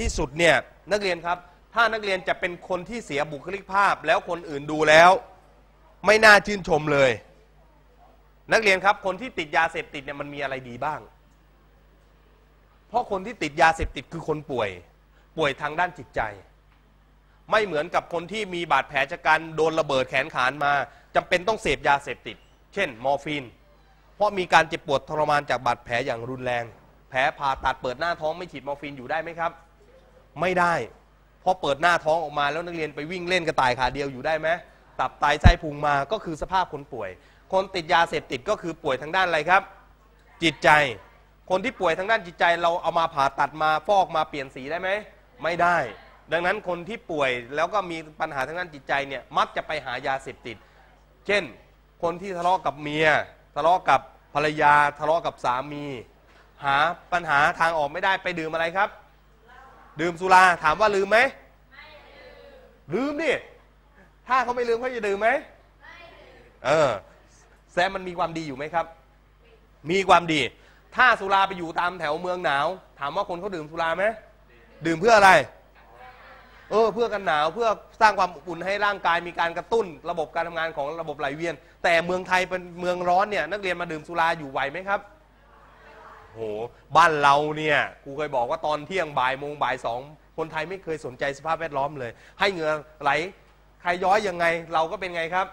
ที่จำเป็นที่สุดเนี่ยนักเรียนครับ ถ้านักเรียนจะเป็นคนที่เสียบุคลิกภาพ แล้วคนอื่นดูแล้ว ไม่น่าชื่นชมเลย นักเรียนครับคนที่ติดยาเสพติดเนี่ยมันมีอะไรดีบ้าง เพราะคนที่ติดยาเสพติดคือคนป่วย ป่วยทางด้านจิตใจ ไม่เหมือนกับคนที่มีบาดแผลจากการโดนระเบิดแขนขานมาจำเป็นต้องเสพยาเสพติด เช่น มอร์ฟีนเพราะมีการเจ็บปวดทรมานจากบาดแผลอย่างรุนแรง แผลผ่าตัดเปิดหน้าท้องไม่ฉีดมอร์ฟีนอยู่ได้ไหมครับ ไม่ได้เพราะเปิดหน้าท้องออกมาแล้วนักเรียนไปวิ่งเล่นกระต่ายขาเดียวอยู่ได้ไหมตับไตไส้พุงมาก็คือสภาพคนป่วย คนติดยาเสพติดก็คือป่วยทางด้านอะไรครับ จิตใจ คนที่ป่วยทางด้านจิตใจเราเอามาผ่าตัดมาฟอกมาเปลี่ยนสีได้ไหมไม่ได้ ดังนั้นคนที่ป่วยแล้วก็มีปัญหาทางด้านจิตใจเนี่ยมักจะไปหายาเสพติด เช่น คนที่ทะเลาะกับเมียทะเลาะกับภรรยาทะเลาะกับสามี หาปัญหาทางออกไม่ได้ไปดื่มอะไรครับ ดื่มสุราถามว่าลืมไหมลืมดิถ้าเขาไม่ลืมเขาจะดื่มไหมเออแซมมันมีความดีอยู่ไหมครับ มีความดี ถ้าสุราไปอยู่ตามแถวเมืองหนาว ถามว่าคนเขาดื่มสุราไหมดื่มเพื่ออะไร เออ เพื่อกันหนาวเพื่อสร้างความอบอุ่นให้ร่างกายมีการกระตุ้น ระบบการทำงานของระบบไหลเวียน แต่เมืองไทยเป็นเมืองร้อนเนี่ย นักเรียนมาดื่มสุราอยู่ไหวไหมครับ โห บ้านเราเนี่ยครูเคยบอกว่าตอนเที่ยงบ่ายโมงบ่ายสองคนไทยไม่เคยสนใจสภาพแวดล้อมเลย ให้เหงื่อไหลใครย้อยยังไง เราก็เป็นไงครับ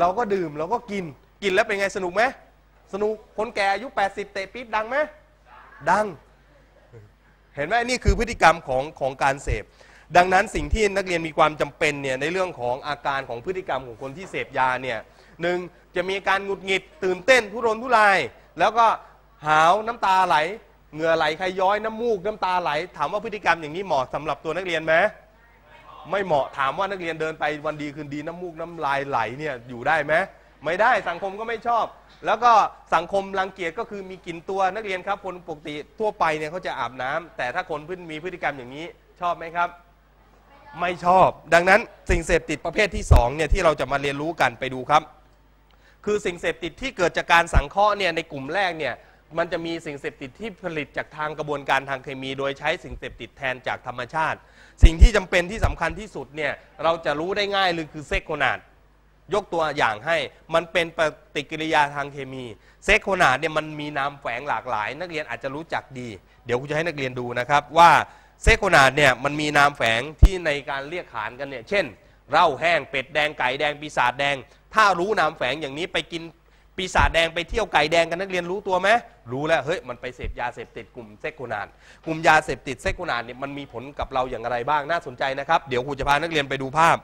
เราก็ดื่มเราก็กินกินแล้วเป็นไงสนุกไหมสนุกคนแก่อายุ 80 เตะปี๊บดังไหมดัง เห็นไหมนี่คือพฤติกรรมของของการเสพ ดังนั้นสิ่งที่นักเรียนมีความจำเป็นเนี่ยในเรื่องของอาการของพฤติกรรมของคนที่เสพยาเนี่ยหนึ่งจะมีการหงุดหงิดตื่นเต้นทุรนทุราย แล้วก็ หาวน้ำตาไหล เหงื่อไหลใครย้อยน้ำมูกน้ำตาไหล ถามว่าพฤติกรรมอย่างนี้เหมาะสำหรับตัวนักเรียนไหมไม่เหมาะถามว่านักเรียนเดินไปวันดีคืนดีน้ำมูกน้ำลายไหลเนี่ยอยู่ได้ไหมไม่ได้สังคมก็ไม่ชอบ แล้วก็สังคมรังเกียจก็คือมีกลิ่นตัวนักเรียนครับคนปกติทั่วไปเนี่ยเขาจะอาบน้ำแต่ถ้าคนพื้นมีพฤติกรรมอย่างนี้ชอบไหมครับ ไม่ชอบ ดังนั้นสิ่งเสพติดประเภทที่2เนี่ยที่เราจะมาเรียนรู้กันไปดูครับ คือสิ่งเสพติดที่เกิดจากการสังเคราะห์เนี่ยในกลุ่มแรกเนี่ย มันจะมีสิ่งเสพติดที่ผลิตจากทางกระบวนการทางเคมี โดยใช้สิ่งเสพติดแทนจากธรรมชาติ สิ่งที่จำเป็นที่สำคัญที่สุดเนี่ยเราจะรู้ได้ง่ายเลยคือเซกโคนาดยกตัวอย่างให้มันเป็นปฏิกิริยาทางเคมี เซกโคนาดเนี่ยมันมีนามแฝงหลากหลาย นักเรียนอาจจะรู้จักดี เดี๋ยวครูจะให้นักเรียนดูนะครับว่าเซกโคนาดเนี่ยมันมีนามแฝงที่ในการเรียกขานกันเนี่ยเช่นเหล้าแห้งเป็ดแดงไก่แดงปีศาจแดง ถ้ารู้นามแฝงอย่างนี้ไปกิน ปีศาจแดงไปเที่ยวไก่แดงกันนักเรียนรู้ตัวไหมรู้แล้วเฮ้ยมันไปเสพยาเสพติดกลุ่มเซกโคนาดกลุ่มยาเสพติดเซกโคนาดเนี่ยมันมีผลกับเราอย่างไรบ้างน่าสนใจนะครับเดี๋ยวครูจะพานักเรียนไปดูภาพ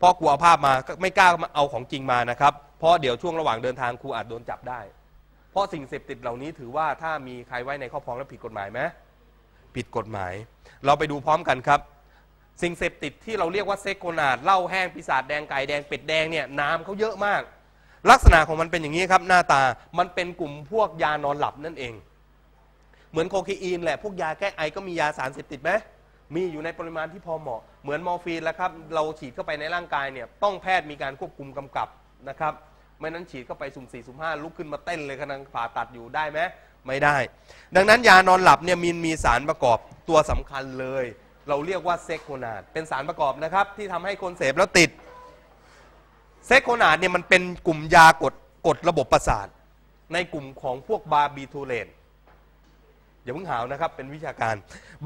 พอครูเอาภาพมาก็ไม่กล้าเอาของจริงมานะครับ เพราะเดี๋ยวช่วงระหว่างเดินทางครูอาจโดนจับได้ เพราะสิ่งเสพติดเหล่านี้ถือว่าถ้ามีใครไว้ในครอบครองแล้วผิดกฎหมายไหมผิดกฎหมาย เราไปดูพร้อมกันครับ สิ่งเสพติดที่เราเรียกว่าเซกโกนาดเหล้าแห้งปีศาจแดงไก่แดงเป็ดแดงเนี่ยน้ำเขาเยอะมาก ลักษณะของมันเป็นอย่างนี้ครับ หน้าตามันเป็นกลุ่มพวกยานอนหลับนั่นเอง เหมือนโคเคอีนแหละพวกยาแก้ไอก็มียาสารเสพติดไหมมีอยู่ในปริมาณที่พอเหมาะ เหมือนมอร์ฟีนแล้วครับ เราฉีดเข้าไปในร่างกายเนี่ย ต้องแพทย์มีการควบคุมกำกับนะครับ ไม่นั้นฉีดเข้าไปสุ่มสี่สุ่มห้าลุกขึ้นมาเต้นเลยกำลังผ่าตัดอยู่ได้ไหมไม่ได้ ดังนั้นยานอนหลับเนี่ยมีมีสารประกอบตัวสำคัญเลย เราเรียกว่าเซกโคนาดเป็นสารประกอบนะครับที่ทำให้คนเสพแล้วติด เซโคนาดเนี่ยมันเป็นกลุ่มยากดกดระบบประสาท ในกลุ่มของพวกบาร์บีทูเลตอย่าเพิ่งหาวนะครับ เป็นวิชาการ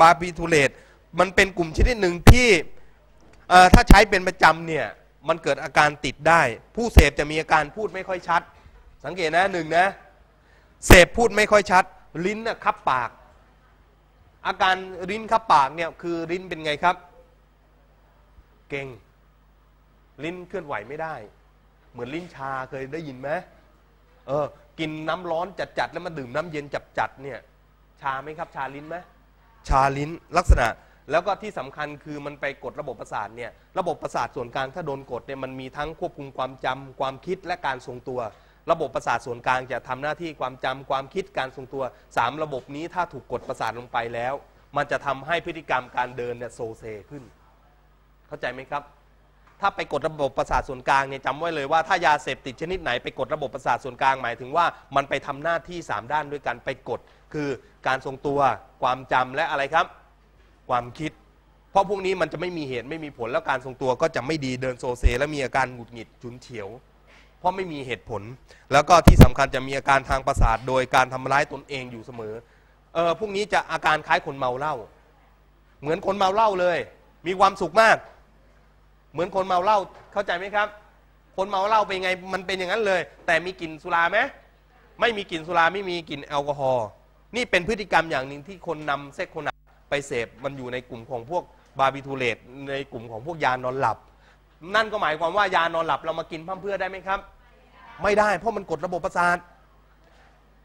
บาร์บีทูเลตมันเป็นกลุ่มชนิดหนึ่งที่ถ้าใช้เป็นประจำเนี่ยมันเกิดอาการติดได้ ผู้เสพจะมีอาการพูดไม่ค่อยชัด สังเกตนะหนึ่งนะเสพพูดไม่ค่อยชัด ลิ้นน่ะคับปาก อาการลิ้นคับปากเนี่ยคือลิ้นเป็นไงครับ เก่ง ลิ้นเคลื่อนไหวไม่ได้ เหมือนลิ้นชาเคยได้ยินไหมเออ กินน้ำร้อนจัดๆแล้วมาดื่มน้ำเย็นจัดๆเนี่ย ชาไหมครับ ชาลิ้นไหมชาลิ้นลักษณะแล้วก็ที่สำคัญคือมันไปกดระบบประสาทเนี่ยระบบประสาทส่วนกลางถ้าโดนกดเนี่ยมันมีทั้งควบคุมความจำความคิดและการทรงตัว ระบบประสาทส่วนกลางจะทำหน้าที่ความจำความคิดการทรงตัวสามระบบนี้ถ้าถูกกดประสาทลงไปแล้ว มันจะทำให้พฤติกรรมการเดินเนี่ยโซเซขึ้น เข้าใจไหมครับ ถ้าไปกดระบบประสาทส่วนกลางเนี่ยจำไว้เลยว่าถ้ายาเสพติดชนิดไหนไปกดระบบประสาทส่วนกลางหมายถึงว่ามันไปทำหน้าที่ 3 ด้านด้วยกันไปกด คือการทรงตัวความจำและอะไรครับ ความคิด เพราะพวกนี้มันจะไม่มีเหตุไม่มีผลแล้วการทรงตัวก็จะไม่ดีเดินโซเซ และมีอาการหงุดหงิดฉุนเฉียว เพราะไม่มีเหตุผล แล้วก็ที่สำคัญจะมีอาการทางประสาทโดยการทำร้ายตนเองอยู่เสมอเออพวกนี้จะอาการคล้ายคนเมาเหล้าเหมือนคนเมาเหล้าเลย มีความสุขมาก เหมือนคนเมาเหล้าเข้าใจไหมครับ คนเมาเหล้าเป็นไงมันเป็นอย่างนั้นเลย แต่มีกลิ่นสุราไหมไม่มีกลิ่นสุราไม่มีกลิ่นแอลกอฮอล์นี่เป็นพฤติกรรมอย่างหนึ่งที่คนนำเซ็กโคนาไปเสพมันอยู่ในกลุ่มของพวกบาร์บิทูเลตในกลุ่มของพวกยานอนหลับ นั่นก็หมายความว่ายานอนหลับเรามากินพั่มเพื่อได้ไหมครับ ไม่ได้เพราะมันกดระบบประสาท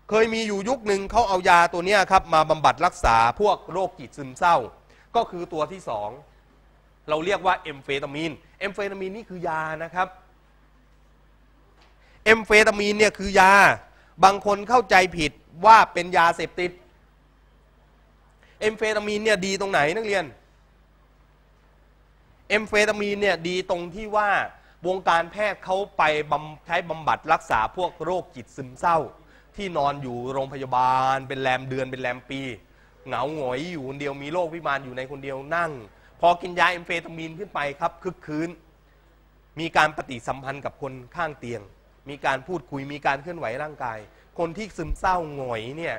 เคยมีอยู่ยุคหนึ่งเขาเอายาตัวนี้ครับมาบำบัดรักษาพวกโรคจิตซึมเศร้า ก็คือตัวที่สอง เราเรียกว่าเอมเฟตามีน เอมเฟตามีนนี่คือยานะครับ เอมเฟตามีนเนี่ยคือยา บางคนเข้าใจผิดว่าเป็นยาเสพติด เอมเฟตามีนเนี่ยดีตรงไหนนักเรียน เอมเฟตามีนเนี่ยดีตรงที่ว่าวงการแพทย์เขาไปบใช้บำบัดรักษาพวกโรคจิตซึมเศร้า ที่นอนอยู่โรงพยาบาล เป็นแรมเดือนเป็นแรมปี เหงาหงอยอยู่คนเดียวมีโรควิมานอยู่ในคนเดียวนั่ง อกินยาเอมเฟตามีนขึ้นไปครับคึกคืนมีการปฏิสัมพันธ์กับคนข้างเตียง มีการพูดคุยมีการเคลื่อนไหวร่างกาย คนที่ซึมเศร้าหงอยเนี่ย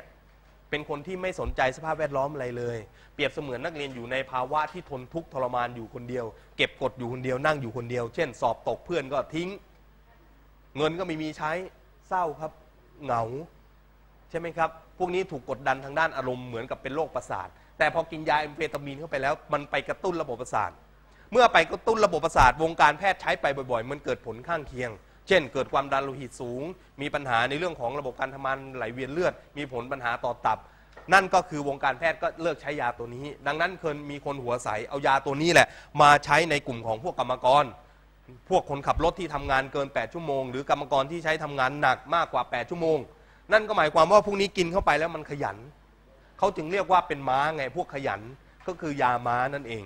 เป็นคนที่ไม่สนใจสภาพแวดล้อมอะไรเลย เปรียบเสมือนนักเรียนอยู่ในภาวะที่ทนทุกข์ทรมานอยู่คนเดียว เก็บกดอยู่คนเดียวนั่งอยู่คนเดียว เช่น สอบตกเพื่อนก็ทิ้ง เงินก็ไม่มีใช้เศร้าครับเหงา ใช่ไหมครับ พวกนี้ถูกกดดันทางด้านอารมณ์เหมือนกับเป็นโรคประสาท แต่พอกินยาเอมเฟตามีนเข้าไปแล้ว มันไปกระตุ้นระบบประสาท เมื่อไปกระตุ้นระบบประสาทวงการแพทย์ใช้ไปบ่อยๆ มันเกิดผลข้างเคียง เช่น เกิดความดันโลหิตสูง มีปัญหาในเรื่องของระบบการทำงานไหลเวียนเลือด มีผลปัญหาต่อตับ นั่นก็คือวงการแพทย์ก็เลิกใช้ยาตัวนี้ ดังนั้นเคยมีคนหัวใสเอายาตัวนี้แหละ มาใช้ในกลุ่มของพวกกรรมกรพวกคนขับรถที่ทำงานเกิน 8 ชั่วโมง หรือกรรมกรที่ใช้ทำงานหนักมากกว่า 8 ชั่วโมง นั่นก็หมายความว่าพวกนี้กินเข้าไปแล้วมันขยัน เขาจึงเรียกว่าเป็นม้าไงพวกขยันก็คือยาม้านั่นเอง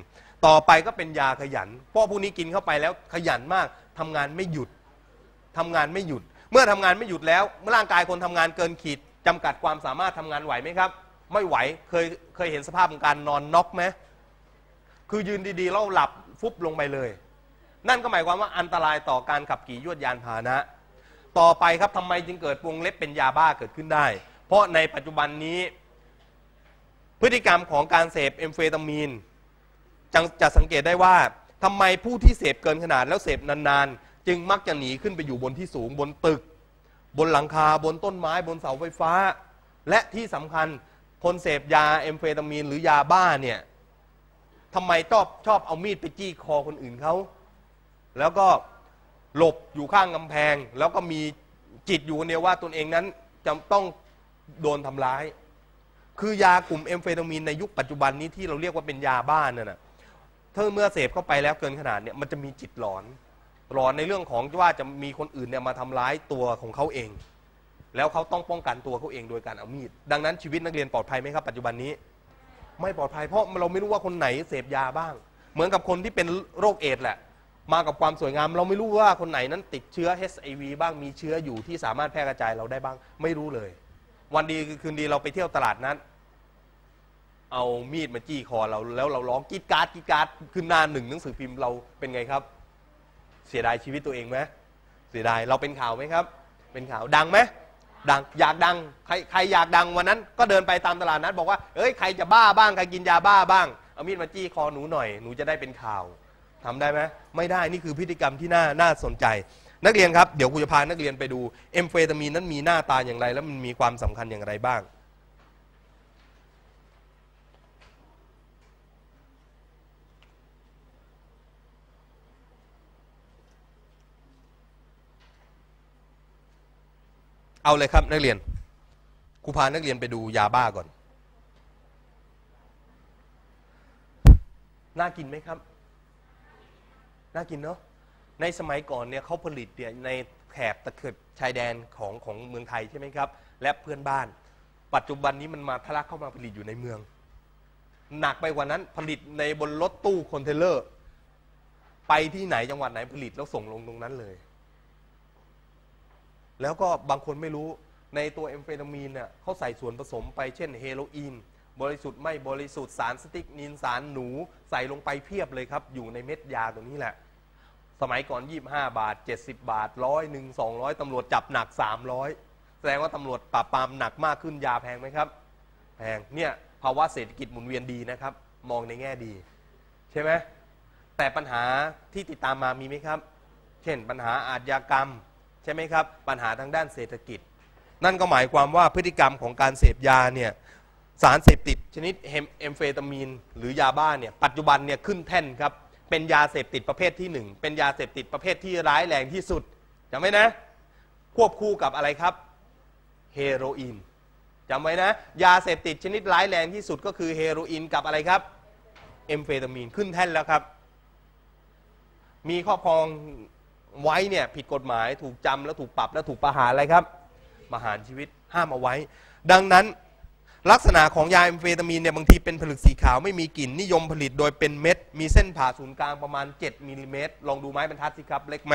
ต่อไปก็เป็นยาขยันเพราะพวกนี้กินเข้าไปแล้วขยันมากทำงานไม่หยุดทำงานไม่หยุด เมื่อทำงานไม่หยุดแล้วเมื่อร่างกายคนทำงานเกินขีดจำกัดความสามารถทำงานไหวไหมครับ ไม่ไหวเคยเคยเห็นสภาพของการนอนน็อกไหมคือยืนดีๆแล้วหลับฟุบลงไปเลย นั่นก็หมายความว่าอันตรายต่อการขับขี่ยวดยานพาหนะ ต่อไปครับทำไมจึงเกิดวงเล็บเป็นยาบ้าเกิดขึ้นได้ เพราะในปัจจุบันนี้ พฤติกรรมของการเสพเอมเฟตามีนจะจะสังเกตได้ว่าทำไมผู้ที่เสพเกินขนาดแล้วเสพนานๆ จึงมักจะหนีขึ้นไปอยู่บนที่สูงบนตึก บนหลังคาบนต้นไม้บนเสาไฟฟ้า และที่สำคัญคนเสพยาเอมเฟตามีนหรือยาบ้าเนี่ยทำไมชอบชอบเอามีดไปจี้คอคนอื่นเขา แล้วก็หลบอยู่ข้างกำแพง แล้วก็มีจิตอยู่คนเดียวว่าตนเองนั้นจะต้องโดนทำร้าย คือยากลุ่มเอมเฟตามีนในยุคปัจจุบันนี้ที่เราเรียกว่าเป็นยาบ้านน่ะนะเธอเมื่อเสพเข้าไปแล้วเกินขนาดเนี่ยมันจะมีจิตหลอน หลอนในเรื่องของว่าจะมีคนอื่นเนี่ยมาทำร้ายตัวของเขาเอง แล้วเขาต้องป้องกันตัวเขาเองโดยการเอามีด ดังนั้นชีวิตนักเรียนปลอดภัยไหมครับปัจจุบันนี้ ไม่ปลอดภัยเพราะเราไม่รู้ว่าคนไหนเสพยาบ้าง เหมือนกับคนที่เป็นโรคเอดส์แหละ มากับความสวยงาม เราไม่รู้ว่าคนไหนนั้นติดเชื้อ HIV บ้างมีเชื้ออยู่ที่สามารถแพร่กระจายเราได้บ้าง ไม่รู้เลย วันดีคืนดีเราไปเที่ยวตลาดนั้น เอามีดมาจี้คอเราแล้วเราร้องกรีดกราร์ดกรีดกราร์ดขึ้นหน้าหนึ่งหนังสือพิมพ์เราเป็นไงครับ เสียดายชีวิตตัวเองไหมเสียดายเราเป็นข่าวไหมครับ เป็นข่าวดังไหมดังอยากดังใครใครอยากดังวันนั้น ก็เดินไปตามตลาดนัดบอกว่าเอ้ยใครจะบ้าบ้างใครกินยาบ้าบ้างเอามีดมาจี้คอหนูหน่อยหนูจะได้เป็นข่าวทำได้ไหมไม่ได้นี่คือพฤติกรรมที่น่าน่าสนใจ นักเรียนครับเดี๋ยวครูจะพานักเรียนไปดูเอมเฟตามีนนั้นมีหน้าตาอย่างไร แล้วมันมีความสำคัญอย่างไรบ้าง เอาเลยครับนักเรียนครูพานักเรียนไปดูยาบ้าก่อน น่ากินไหมครับ น่ากินเนาะ ในสมัยก่อนเนี่ยเขาผลิตเนี่ยในแถบตะเข็บชายแดนของของเมืองไทยใช่ไหมครับ และเพื่อนบ้าน ปัจจุบันนี้มันมาทะลักเข้ามาผลิตอยู่ในเมือง หนักไปกว่านั้นผลิตในบนรถตู้คอนเทนเนอร์ ไปที่ไหนจังหวัดไหนผลิตแล้วส่งลงตรงนั้นเลย แล้วก็บางคนไม่รู้ในตัวเอมเฟตามีนเนี่ยเขาใส่ส่วนผสมไปเช่นเฮโรอีนบริสุทธิ์ไม่บริสุทธิ์สารสติกนินสารหนูใส่ลงไปเพียบเลยครับ อยู่ในเม็ดยาตัวนี้แหละ สมัยก่อน 25 บาท 70 บาทร้อยหนึ่งสองร้อยตำรวจจับหนัก 300 แสดงว่าตำรวจปราบปรามหนักมากขึ้นยาแพงไหมครับ แพงเนี่ยภาวะเศรษฐกิจหมุนเวียนดีนะครับ มองในแง่ดี ใช่ไหมแต่ปัญหาที่ติดตามมามีไหมครับ เช่นปัญหาอาชญากรรม ใช่ไหมครับ ปัญหาทางด้านเศรษฐกิจ นั่นก็หมายความว่าพฤติกรรมของการเสพยาเนี่ยสารเสพติดชนิดเฮมเอมเฟตามีน หรือยาบ้าเนี่ยปัจจุบันเนี่ยขึ้นแท่นครับ เป็นยาเสพติดประเภทที่หนึ่งเป็นยาเสพติดประเภทที่ร้ายแรงที่สุดจำไว้นะ ควบคู่กับอะไรครับเฮโรอีนจำไว้นะ ยาเสพติดชนิดร้ายแรงที่สุดก็คือเฮโรอีนกับอะไรครับเอมเฟตามีนขึ้นแท่นแล้วครับ มีครอบครอง ไว้เนี่ยผิดกฎหมายถูกจำแล้วถูกปรับแล้วถูกประหารอะไรครับประหารชีวิตห้ามเอาไว้ ดังนั้นลักษณะของยาแอมเฟตามีนเนี่ยบางทีเป็นผลึกสีขาวไม่มีกลิ่นนิยมผลิตโดยเป็นเม็ด มีเส้นผ่าศูนย์กลางประมาณ 7มิลลิเมตรลองดูไม้บรรทัดสิครับเล็กไหม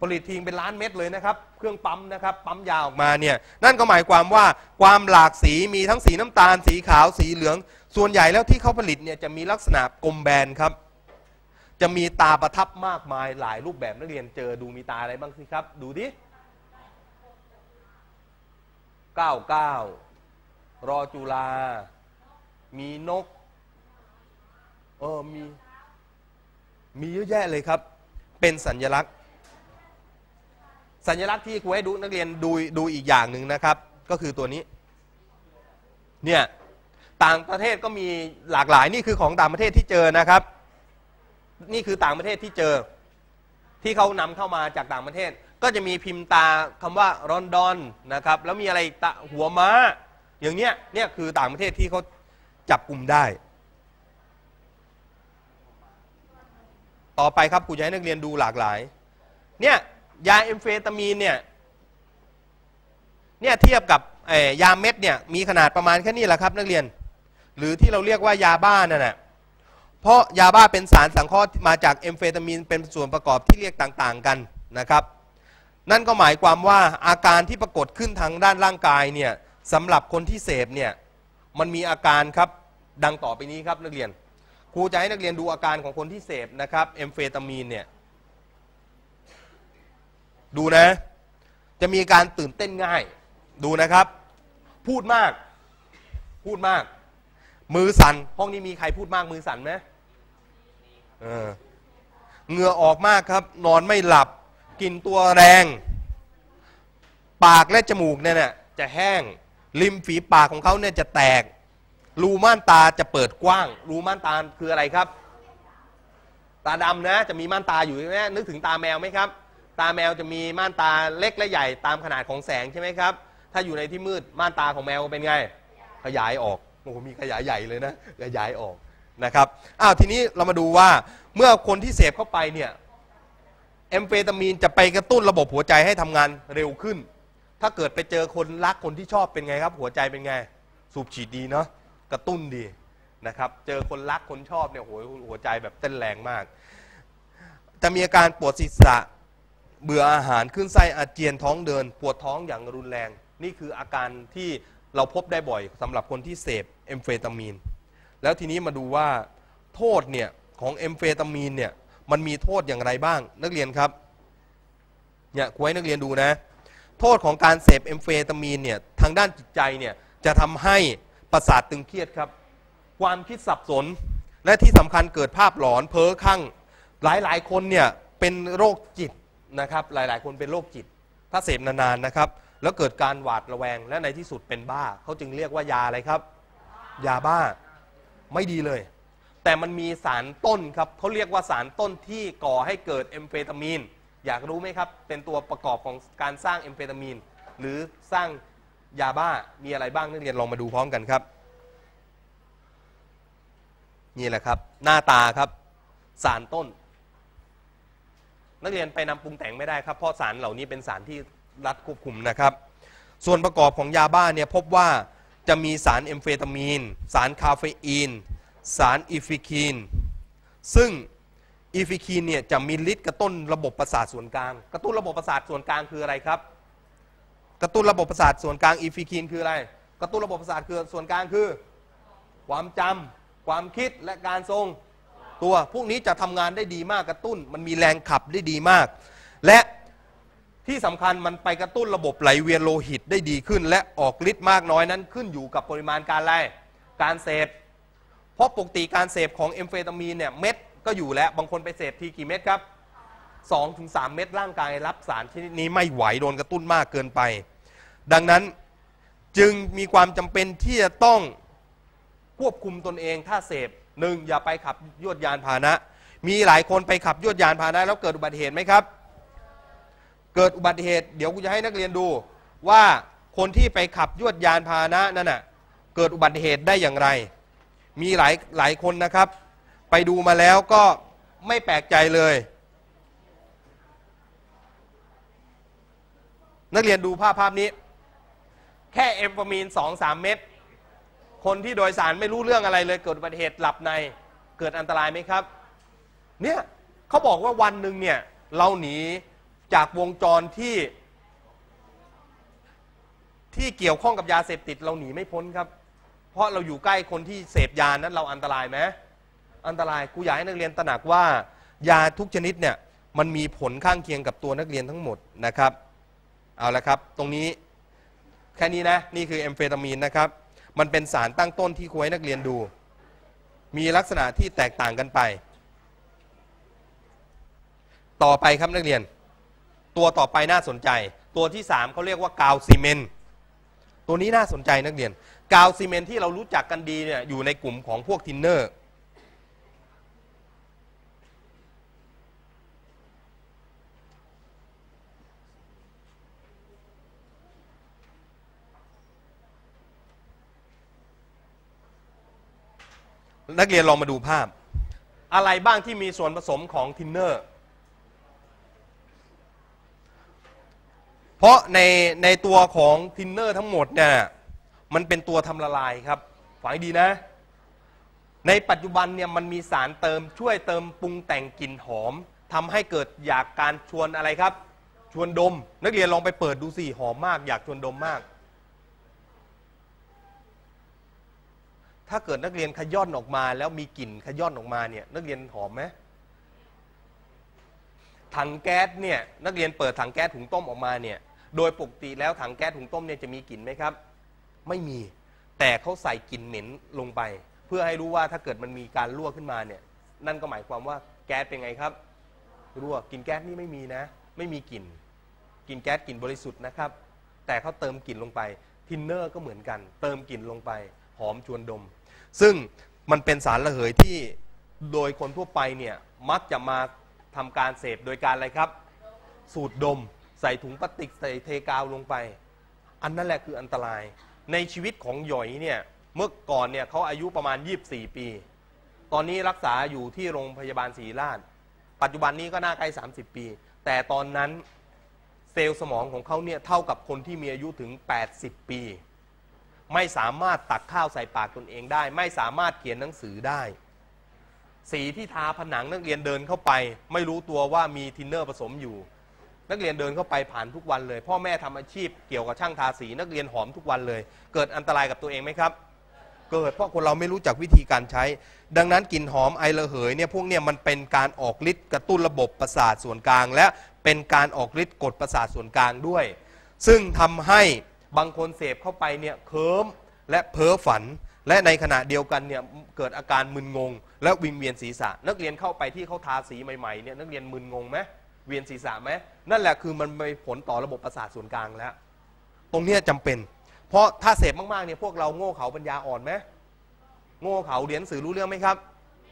ผลิตทิ้งเป็นล้านเม็ดเลยนะครับ เครื่องปั๊มนะครับปั๊มยาออกมาเนี่ยนั่นก็หมายความว่าความหลากสีมีทั้งสีน้ำตาล สีขาวสีเหลือง ส่วนใหญ่แล้วที่เขาผลิตเนี่ยจะมีลักษณะกลมแบนครับ จะมีตาประทับมากมายหลายรูปแบบนักเรียนเจอดูมีตาอะไรบ้างสิครับ ดูดิเก้าเก้ารอจุฬามีนก เออมี มีเยอะแยะเลยครับ เป็นสัญลักษณ์ สัญลักษณ์ที่ครูให้ดูนักเรียนดูดูอีกอย่างหนึ่งนะครับ ก็คือตัวนี้ เนี่ย ต่างประเทศก็มีหลากหลายนี่คือของต่างประเทศที่เจอนะครับ นี่คือต่างประเทศที่เจอ ที่เขานำเข้ามาจากต่างประเทศ ก็จะมีพิมพ์ตาคำว่ารอนดอนนะครับ แล้วมีอะไรตาหัวม้า อย่างเนี้ยเนี่ยคือต่างประเทศที่เขาจับกลุ่มได้ ต่อไปครับครูจะให้นักเรียนดูหลากหลาย เนี่ยยาเอมเฟตามีนเนี่ยเนี่ยเทียบกับยาเม็ดเนี่ยมีขนาดประมาณแค่นี้แหละครับ นักเรียน หรือที่เราเรียกว่ายาบ้านั่นแหละ เพราะยาบ้าเป็นสารสังเคราะห์มาจากเอมเฟตามีนเป็นส่วนประกอบที่เรียกต่างๆกันนะครับ นั่นก็หมายความว่าอาการที่ปรากฏขึ้นทางด้านร่างกายเนี่ยสำหรับคนที่เสพเนี่ยมันมีอาการครับดังต่อไปนี้ครับนักเรียนครูจะให้นักเรียนดูอาการของคนที่เสพนะครับเอมเฟตามีนเนี่ยดูนะ จะมีการตื่นเต้นง่าย ดูนะครับ พูดมาก พูดมาก มือสั่นห้องนี้มีใครพูดมากมือสั่นไหม เหงื่อออกมากครับ นอนไม่หลับกินตัวแรง ปากและจมูกเนี่ยจะแห้งริมฝีปากของเขาเนี่ยจะแตก รูม่านตาจะเปิดกว้าง รูม่านตาคืออะไรครับ ตาดำนะจะมีม่านตาอยู่ใช่ไหมนึกถึงตาแมวไหมครับ ตาแมวจะมีม่านตาเล็กและใหญ่ตามขนาดของแสงใช่ไหมครับ ถ้าอยู่ในที่มืดม่านตาของแมวเป็นไง ขยายออกโอ้โหมีขยายใหญ่เลยนะขยายออก นะครับอ้าวทีนี้เรามาดูว่าเมื่อคนที่เสพเข้าไปเนี่ยแอมเฟตามีนจะไปกระตุ้นระบบหัวใจให้ทำงานเร็วขึ้น ถ้าเกิดไปเจอคนรักคนที่ชอบเป็นไงครับ หัวใจเป็นไง สูบฉีดดีเนาะกระตุ้นดีนะครับ เจอคนรักคนชอบเนี่ยโหยหัวใจแบบเต้นแรงมาก จะมีอาการปวดศีรษะเบื่ออาหารขึ้นไส้อาเจียนท้องเดิน ปวดท้องอย่างรุนแรง นี่คืออาการที่เราพบได้บ่อยสำหรับคนที่เสพเอมเฟตามีน แล้วทีนี้มาดูว่าโทษเนี่ยของเอมเฟตามีนเนี่ยมันมีโทษอย่างไรบ้าง นักเรียนครับเนี่ยคุยนักเรียนดูนะ โทษของการเสพเอมเฟตามีนเนี่ยทางด้านจิตใจเนี่ยจะทำให้ประสาทตึงเครียดครับ ความคิดสับสนและที่สำคัญเกิดภาพหลอนเพ้อคลั่งหลายๆ คนเนี่ยเป็นโรคจิตนะครับหลายๆ คนเป็นโรคจิต ถ้าเสพนานๆนะครับ แล้วเกิดการหวาดระแวงและในที่สุดเป็นบ้าเขาจึงเรียกว่ายาอะไรครับ ยาบ้า ไม่ดีเลย แต่มันมีสารต้นครับเขาเรียกว่าสารต้นที่ก่อให้เกิดเอมเฟตามีน อยากรู้ไหมครับ เป็นตัวประกอบของการสร้างเอมเฟตามีน หรือสร้างยาบ้ามีอะไรบ้างนักเรียนลองมาดูพร้อมกันครับ นี่แหละครับ หน้าตาครับ สารต้น นักเรียนไปนำปรุงแต่งไม่ได้ครับ เพราะสารเหล่านี้เป็นสารที่รัฐควบคุมนะครับ ส่วนประกอบของยาบ้าเนี่ยพบว่า จะมีสารเอมเฟตามีน สารคาเฟอีน สารอีฟิคีน ซึ่งอีฟิคีนเนี่ยจะมีฤทธิ์กระตุ้นระบบประสาทส่วนกลาง กระตุ้นระบบประสาทส่วนกลางคืออะไรครับ กระตุ้นระบบประสาทส่วนกลางอีฟิคีนคืออะไรกกระตุ้นระบบประสาทคือส่วนกลางคือ ความจำความคิดและการทรงตัว พวกนี้จะทำงานได้ดีมากกระตุ้น มันมีแรงขับได้ดีมาก และ ที่สำคัญมันไปกระตุ้นระบบไหลเวียนโลหิตได้ดีขึ้น และออกฤทธิ์มากน้อยนั้นขึ้นอยู่กับปริมาณการอะไรการเสพ เพราะปกติการเสพของเอมเฟตามีนเนี่ยเม็ดก็อยู่แล้ว บางคนไปเสพทีกี่เม็ดครับ2-3ถึงเม็ดร่างกายรับสารชนิดนี้ไม่ไหวโดนกระตุ้นมากเกินไป ดังนั้นจึงมีความจำเป็นที่จะต้องควบคุมตนเองถ้าเสพหนึ่งอย่าไปขับยวดยานพาหนะ มีหลายคนไปขับยวดยานพาหนะ แล้วเกิดอุบัติเหตุไหมครับ เกิดอุบัติเหตุ เดี๋ยวกูจะให้นักเรียนดูว่าคนที่ไปขับยวดยานพาหนะนั่นน่ะเกิดอุบัติเหตุได้อย่างไร มีหลายหลายคนนะครับ ไปดูมาแล้วก็ไม่แปลกใจเลย นักเรียนดูภาพภาพนี้ แค่เอมโฟามีนสองสามเม็ดคนที่โดยสารไม่รู้เรื่องอะไรเลย เกิดอุบัติเหตุหลับในเกิดอันตรายไหมครับ เนี่ยเขาบอกว่าวันหนึ่งเนี่ยเราหนี จากวงจรที่ที่เกี่ยวข้องกับยาเสพติดเราหนีไม่พ้นครับ เพราะเราอยู่ใกล้คนที่เสพยานั้นเราอันตรายไหมอันตรายกูอยากให้นักเรียนตระหนักว่า ยาทุกชนิดเนี่ยมันมีผลข้างเคียงกับตัวนักเรียนทั้งหมดนะครับ เอาละครับ ตรงนี้แค่นี้นะ นี่คือแอมเฟตามีนนะครับ มันเป็นสารตั้งต้นที่ควรให้นักเรียนดู มีลักษณะที่แตกต่างกันไป ต่อไปครับนักเรียน ตัวต่อไปน่าสนใจ ตัวที่3เขาเรียกว่ากาวซีเมนต์ตัวนี้น่าสนใจนักเรียน กาวซีเมนต์ที่เรารู้จักกันดีเนี่ยอยู่ในกลุ่มของพวกทินเนอร์นักเรียนลองมาดูภาพ อะไรบ้างที่มีส่วนผสมของทินเนอร์ เพราะในในตัวของทินเนอร์ทั้งหมดเนี่ยมันเป็นตัวทำละลายครับฝังดีนะ ในปัจจุบันเนี่ยมันมีสารเติมช่วยเติมปรุงแต่งกลิ่นหอมทำให้เกิดอยากการชวนอะไรครับ ชวนดม นักเรียนลองไปเปิดดูสิหอมมาก อยากชวนดมมาก ถ้าเกิดนักเรียนขย่อนออกมาแล้วมีกลิ่นขย่อนออกมาเนี่ยนักเรียนหอมไหม ถังแก๊สเนี่ยนักเรียนเปิดถังแก๊สถุงต้มออกมาเนี่ยโดยปกติแล้วถังแก๊สถุงต้มเนี่ยจะมีกลิ่นไหมครับ ไม่มีแต่เขาใส่กลิ่นเหม็นลงไป เพื่อให้รู้ว่าถ้าเกิดมันมีการรั่วขึ้นมาเนี่ยนั่นก็หมายความว่าแก๊สเป็นไงครับรั่วกลิ่นแก๊สนี่ไม่มีนะ ไม่มีกลิ่นกลิ่นแก๊สกลิ่นบริสุทธิ์นะครับ แต่เขาเติมกลิ่นลงไปทินเนอร์ก็เหมือนกัน เติมกลิ่นลงไปหอมชวนดม ซึ่งมันเป็นสารระเหยที่โดยคนทั่วไปเนี่ยมักจะมา ทำการเสพโดยการอะไรครับ สูดดม ใส่ถุงพลาสติกใส่เทกาวลงไป อันนั้นแหละคืออันตราย ในชีวิตของหยอยเนี่ยเมื่อก่อนเนี่ยเขาอายุประมาณ 24 ปี ตอนนี้รักษาอยู่ที่โรงพยาบาลศรีราช ปัจจุบันนี้ก็น่าใกล้ 30 ปี แต่ตอนนั้นเซลล์สมองของเขาเนี่ยเท่ากับคนที่มีอายุถึง 80 ปี ไม่สามารถตักข้าวใส่ปากตนเองได้ ไม่สามารถเขียนหนังสือได้ สีที่ทาผนังนักเรียนเดินเข้าไป ไม่รู้ตัวว่ามีทินเนอร์ผสมอยู่ นักเรียนเดินเข้าไปผ่านทุกวันเลย พ่อแม่ทำอาชีพเกี่ยวกับช่างทาสีนักเรียนหอมทุกวันเลย เกิดอันตรายกับตัวเองไหมครับ เกิดเพราะคนเราไม่รู้จักวิธีการใช้ ดังนั้นกลิ่นหอมไอระเหยเนี่ยพวกเนี่ยมันเป็นการออกฤทธิ์กระตุ้นระบบประสาทส่วนกลาง และเป็นการออกฤทธิ์กดประสาทส่วนกลางด้วย ซึ่งทำให้บางคนเสพเข้าไปเนี่ยเคิมและเพ้อฝัน และในขณะเดียวกันเนี่ยเกิดอาการมึนงง และวิงเวียนศีรษะ นักเรียนเข้าไปที่เขาทาสีใหม่ๆเนี่ยนักเรียนมึนงงไหมเวียนศีรษะไหมนั่นแหละคือมันไปผลต่อระบบประสาทส่วนกลางแล้ว ตรงเนี้ยจำเป็น เพราะถ้าเสพมากๆเนี่ยพวกเราโง่เขาปัญญาอ่อนไหมโง่เขาเรียนหนังสือรู้เรื่องไหมครับ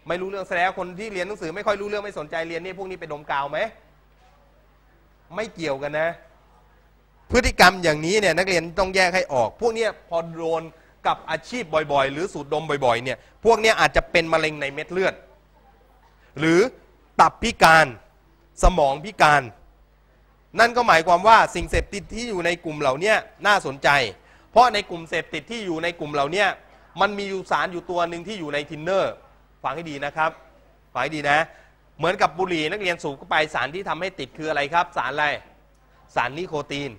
ไม่รู้เรื่องแสดงคนที่เรียนหนังสือไม่ค่อยรู้เรื่องไม่สนใจเรียนนี่พวกนี้ไปดมกาวไหมไม่เกี่ยวกันนะ พฤติกรรมอย่างนี้เนี่ยนักเรียนต้องแยกให้ออก พวกเนี้ยพอโดน กับอาชีพบ่อยๆ หรือสูดดมบ่อยๆเนี่ยพวกนี้อาจจะเป็นมะเร็งในเม็ดเลือด หรือตับพิการสมองพิการ นั่นก็หมายความว่าสิ่งเสพติดที่อยู่ในกลุ่มเหล่านี้น่าสนใจ เพราะในกลุ่มเสพติดที่อยู่ในกลุ่มเหล่านี้มันมีอยู่สารอยู่ตัวหนึ่งที่อยู่ในทินเนอร์ฟังให้ดีนะครับฟังให้ดีนะ เหมือนกับบุหรี่นักเรียนสูบเข้าไปสารที่ทำให้ติดคืออะไรครับ สารอะไร สารนิโคตีน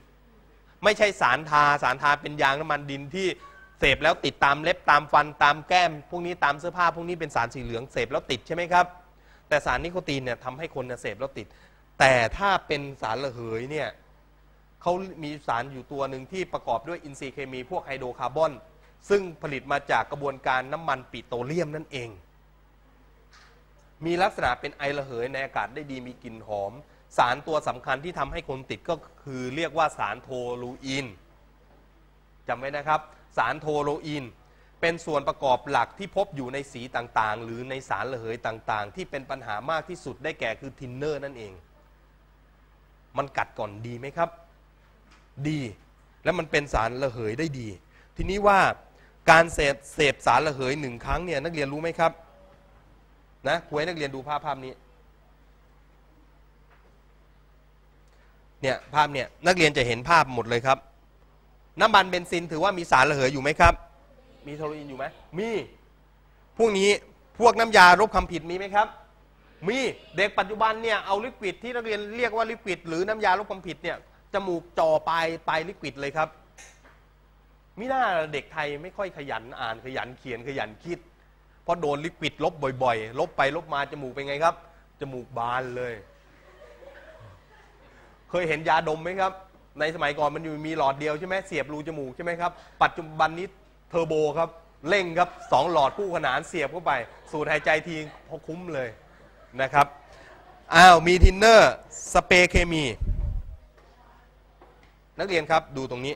ไม่ใช่สารทาสารทาเป็นยางน้ำมันดินที่ เสพแล้วติดตามเล็บตามฟันตามแก้ม พวกนี้ตามเสื้อผ้าพวกนี้เป็นสารสีเหลืองเสพแล้วติดใช่ไหมครับ แต่สารนิโคตินเนี่ยทำให้คนเสพแล้วติด แต่ถ้าเป็นสารระเหยเนี่ยเขามีสารอยู่ตัวหนึ่งที่ประกอบด้วยอินทรีย์เคมี พวกไฮโดรคาร์บอน ซึ่งผลิตมาจากกระบวนการน้ำมันปิโตรเลียมนั่นเอง มีลักษณะเป็นไอระเหยในอากาศได้ดีมีกลิ่นหอม สารตัวสำคัญที่ทำให้คนติดก็คือเรียกว่าสารโทลูอินจำไว้นะครับ สารโทลูอินเป็นส่วนประกอบหลักที่พบอยู่ในสีต่างๆ หรือในสารระเหยต่างๆ ที่เป็นปัญหามากที่สุดได้แก่คือทินเนอร์นั่นเอง มันกัดก่อนดีไหมครับ ดี และมันเป็นสารระเหยได้ดี ทีนี้ว่าการเสพเสพสารระเหยหนึ่งครั้งเนี่ยนักเรียนรู้ไหมครับนะคุยนักเรียนดูภาพภาพนี้เนี่ยภาพเนี่ยนักเรียนจะเห็นภาพหมดเลยครับ น้ำมันเบนซินถือว่ามีสารระเหยอยู่ไหมครับ มีโทลูอินอยู่ไหมมี พวกนี้พวกน้ำยาลบคำผิดมีไหมครับ มีเด็กปัจจุบันเนี่ยเอาลิควิดที่นักเรียนเรียกว่าลิควิดหรือน้ำยาลบคำผิดเนี่ยจมูกจ่อปลายปลายลิควิดเลยครับมิน่าเด็กไทยไม่ค่อยขยันอ่านขยันเขียนขยันคิดเพราะโดนลิควิดลบบ่อยๆ ลบไปลบมาจมูกเป็นไงครับ จมูกบานเลย เคยเห็นยาดมไหมครับ ในสมัยก่อนมันอยู่มีหลอดเดียวใช่ไหมเสียบรูจมูกใช่ไหมครับ ปัจจุบันนี้เทอร์โบครับเร่งครับสองหลอดคู่ขนานเสียบเข้าไป สูดหายใจทีพอคุ้มเลยนะครับอ้าวมีทินเนอร์สเปรย์เคมี นักเรียนครับดูตรงนี้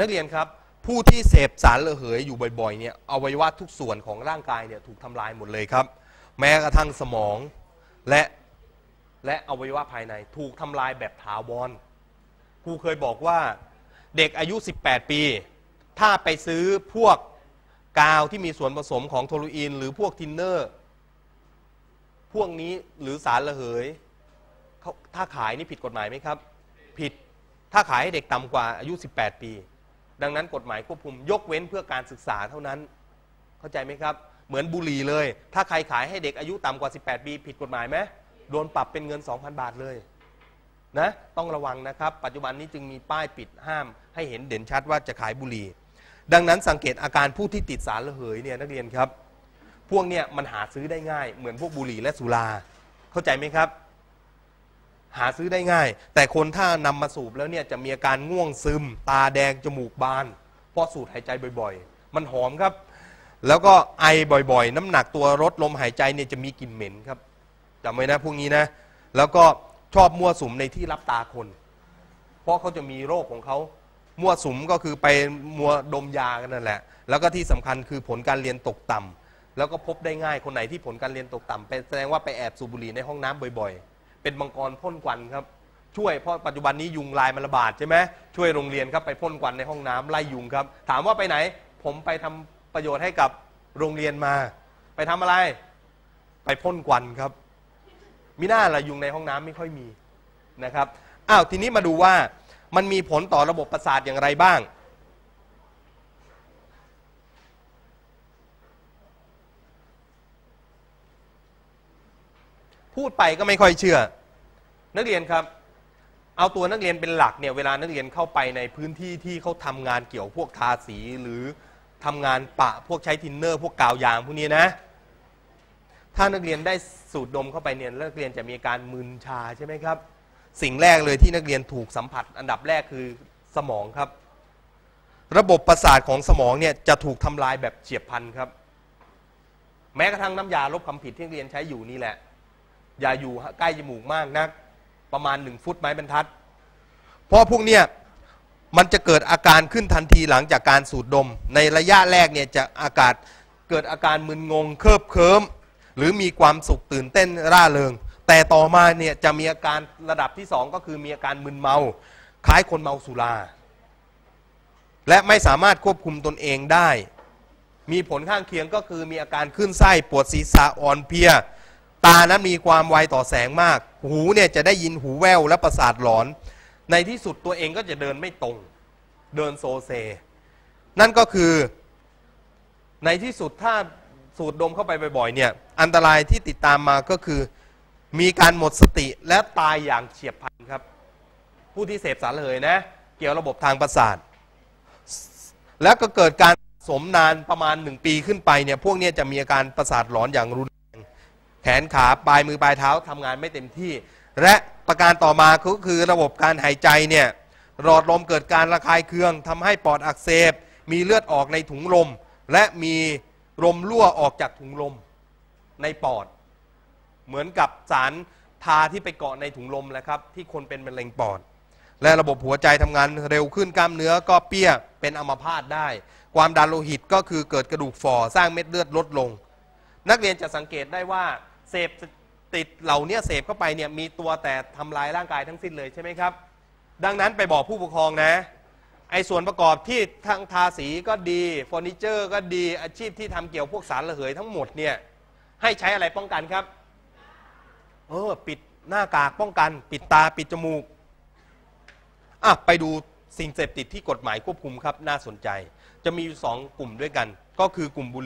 นักเรียนครับ ผู้ที่เสพสารระเหยอยู่บ่อยๆเนี่ยอวัยวะทุกส่วนของร่างกายเนี่ยถูกทำลายหมดเลยครับ แม้กระทั่งสมองและและอวัยวะภายในถูกทำลายแบบถาวรครูเคยบอกว่าเด็กอายุ 18 ปี ถ้าไปซื้อพวกกาวที่มีส่วนผสมของโทลูอิน หรือพวกทินเนอร์ พวกนี้หรือสารระเหยเขาถ้าขายนี่ผิดกฎหมายไหมครับ ผิดถ้าขายให้เด็กต่ำกว่าอายุ 18 ปี ดังนั้นกฎหมายควบคุมยกเว้นเพื่อการศึกษาเท่านั้น เข้าใจไหมครับ เหมือนบุหรี่เลย ถ้าใครขายให้เด็กอายุต่ำกว่า 18 ปี ผิดกฎหมายไหมโดนปรับเป็นเงิน 2,000 บาทเลยนะต้องระวังนะครับ ปัจจุบันนี้จึงมีป้ายปิดห้าม ให้เห็นเด่นชัดว่าจะขายบุหรี่ ดังนั้นสังเกตอาการผู้ที่ติดสารระเหยเนี่ยนักเรียนครับ พวกเนี่ยมันหาซื้อได้ง่ายเหมือนพวกบุหรี่และสุรา เข้าใจไหมครับ หาซื้อได้ง่าย แต่คนถ้านำมาสูบแล้วเนี่ยจะมีอาการง่วงซึม ตาแดง จมูกบาน เพราะสูดหายใจบ่อยๆ มันหอมครับ แล้วก็ไอบ่อยๆ น้ำหนักตัวลดลมหายใจเนี่ยจะมีกลิ่นเหม็นครับจำไว้นะพวกนี้นะ แล้วก็ชอบมั่วสุมในที่รับตาคน เพราะเขาจะมีโรคของเขามั่วสุมก็คือไปมัวดมยากันนั่นแหละ แล้วก็ที่สำคัญคือผลการเรียนตกต่ำแล้วก็พบได้ง่ายคนไหนที่ผลการเรียนตกต่ำเป็นแสดงว่าไปแอบสูบบุหรี่ในห้องน้ำบ่อยๆ เป็นมังกรพ่นควันครับ ช่วยเพราะปัจจุบันนี้ยุงลายมันระบาดใช่ไหมช่วยโรงเรียนครับไปพ่นควันในห้องน้ำไล่ยุงครับ ถามว่าไปไหน ผมไปทำประโยชน์ให้กับโรงเรียนมา ไปทำอะไร ไปพ่นควันครับมิน่าละยุงในห้องน้ำไม่ค่อยมีนะครับอ้าวทีนี้มาดูว่ามันมีผลต่อระบบประสาทอย่างไรบ้างพูดไปก็ไม่ค่อยเชื่อ นักเรียนครับ เอาตัวนักเรียนเป็นหลักเนี่ยเวลานักเรียนเข้าไปในพื้นที่ที่เขาทำงานเกี่ยวพวกทาสีหรือทำงานปะพวกใช้ทินเนอร์พวกกาวยางพวกนี้นะ ถ้านักเรียนได้สูดดมเข้าไปเนี่ยนักเรียนจะมีอาการมึนชาใช่ไหมครับ สิ่งแรกเลยที่นักเรียนถูกสัมผัส อันดับแรกคือสมองครับ ระบบประสาทของสมองเนี่ยจะถูกทำลายแบบเฉียบพลันครับ แม้กระทั่งน้ำยาลบคำผิดที่นักเรียนใช้อยู่นี่แหละ อย่าอยู่ใกล้จมูกมากนัก ประมาณหนึ่งฟุตไม้บรรทัด เพราะพวกเนี้ยมันจะเกิดอาการขึ้นทันทีหลังจากการสูดดม ในระยะแรกเนี่ยจะอากาศเกิดอาการมึนงงเคลิบเคิมหรือมีความสุขตื่นเต้นร่าเริง แต่ต่อมาเนี่ยจะมีอาการระดับที่สองก็คือมีอาการมึนเมา คล้ายคนเมาสุรา และไม่สามารถควบคุมตนเองได้ มีผลข้างเคียงก็คือมีอาการขึ้นไส้ปวดศีรษะอ่อนเพลีย ตานั้นมีความไวต่อแสงมาก หูเนี่ยจะได้ยินหูแว่วและประสาทหลอน ในที่สุดตัวเองก็จะเดินไม่ตรง เดินโซเซ นั่นก็คือ ในที่สุดถ้าสูดดมเข้าไปบ่อยๆเนี่ย อันตรายที่ติดตามมาก็คือ มีการหมดสติและตายอย่างเฉียบพลันครับ ผู้ที่เสพสารเหยนะ เกี่ยวระบบทางประสาท แล้วก็เกิดการสมนานประมาณหนึ่งปีขึ้นไปเนี่ย พวกเนี้ยจะมีอาการประสาทหลอนอย่างรุน ขนขาปลายมือปลายเท้าทำงานไม่เต็มที่ และประการต่อมาก็คือระบบการหายใจเนี่ยหลอดลมเกิดการระคายเคืองทำให้ปอดอักเสบ มีเลือดออกในถุงลม และมีลมรั่วออกจากถุงลมในปอด เหมือนกับสารทาที่ไปเกาะในถุงลมแหละครับ ที่คนเป็นมะเร็งปอด และระบบหัวใจทำงานเร็วขึ้นกล้ามเนื้อก็เปี้ยเป็นอัมพาตได้ ความดันโลหิตก็คือเกิดกระดูกฝ่อสร้างเม็ดเลือดลดลง นักเรียนจะสังเกตได้ว่า เสพติดเหล่านี้เสพเข้าไปเนี่ยมีตัวแต่ทำลายร่างกายทั้งสิ้นเลยใช่ไหมครับ ดังนั้นไปบอกผู้ปกครองนะไอ้ส่วนประกอบที่ทั้งทาสีก็ดีเฟอร์นิเจอร์ก็ดีอาชีพที่ทำเกี่ยวพวกสารระเหยทั้งหมดเนี่ยให้ใช้อะไรป้องกันครับเออปิดหน้ากากป้องกัน ปิดตาปิดจมูกอะไปดูสิ่งเสพติดที่กฎหมายควบคุมครับน่าสนใจ จะมีอยู่สองกลุ่มด้วยกัน ก็คือกลุ่มบุ